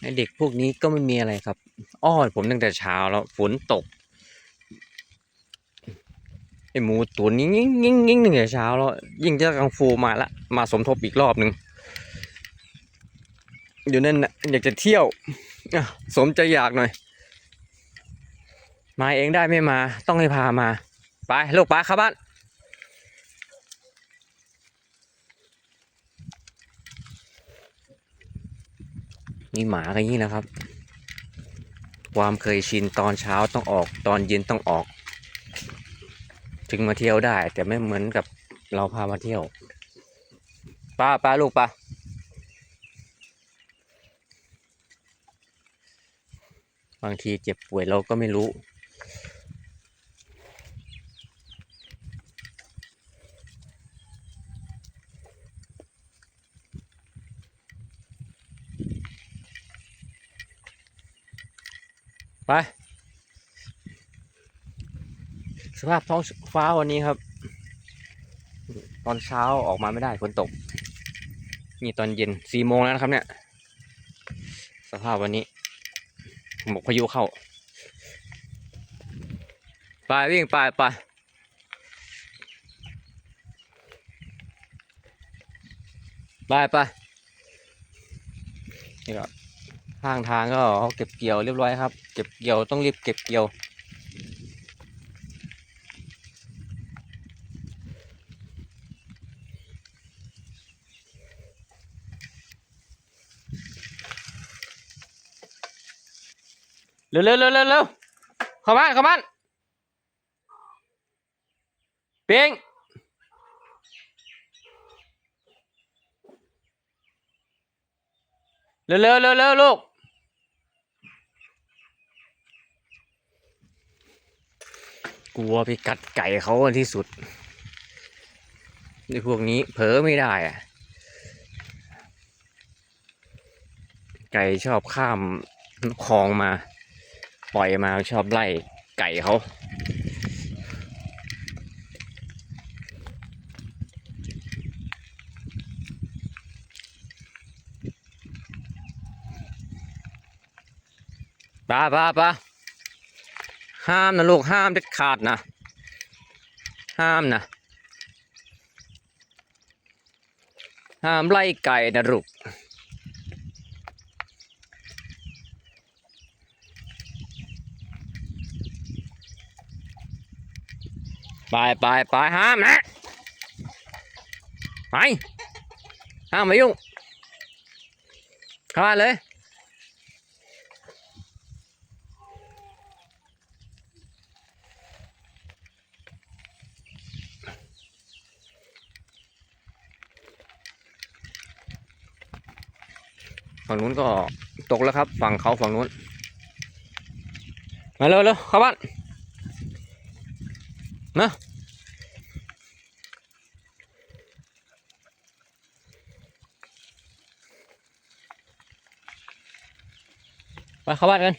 ไอเด็กพวกนี้ก็ไม่มีอะไรครับ อ้อนผมตั้งแต่เช้าแล้วฝนตกไอหมูตัวนี้ยิ่งยิ่งยิ่งตั้งแต่เช้าแล้วยิ่งจ้ากังฟูมาละมาสมทบอีกรอบหนึ่งอยู่นั่นนะอยากจะเที่ยวสมใจอยากหน่อย มาเองได้ไม่มา ต้องให้พามา ไปลูกไปเข้าบ้าน นี่หมาก็อย่งนี้นะครับ ความเคยชินตอนเช้าต้องออก ตอนเย็นต้องออก ถึงมาเที่ยวได้ แต่ไม่เหมือนกับเราพามาเที่ยวป้าป้าลูกป้าบางทีเจ็บป่วยเราก็ไม่รู้ ไป สภาพท้องฟ้าวันนี้ครับ ตอนเช้าออกมาไม่ได้ฝนตก นี่ตอนเย็นสี่โมงแล้วนะครับเนี่ย สภาพวันนี้หมกพายุเข้า ไปวิ่งไปไปไปไปนี่ก็ ข้างทางก็เขาเก็บเกี่ยวเรียบร้อยครับ เก็บเกี่ยวต้องรีบเก็บเกี่ยวเร็วเร็วเร็วเร็วเร็วเข้าบ้านเข้าบ้านเปิงเร็วเร็วเร็วเร็วลูก กลัวไปกัดไก่เขาอันที่สุดในพวกนี้เผลอไม่ได้อะไก่ชอบข้ามคลองมา ปล่อยมาชอบไล่ไก่เขาปาปาปา ห้ามนะลูกห้ามเด็ดขาดนะ ห้ามนะ ห้ามไล่ไก่นะลูกไปไปไปห้ามนะไปห้ามไมายุ่งเข้ามาเลย ฝั่งนู้นก็ตกแล้วครับ ฝั่งเขาฝั่งนู้น มาเร็วเร็วเข้าบ้านนะไปเข้าบ้านกัน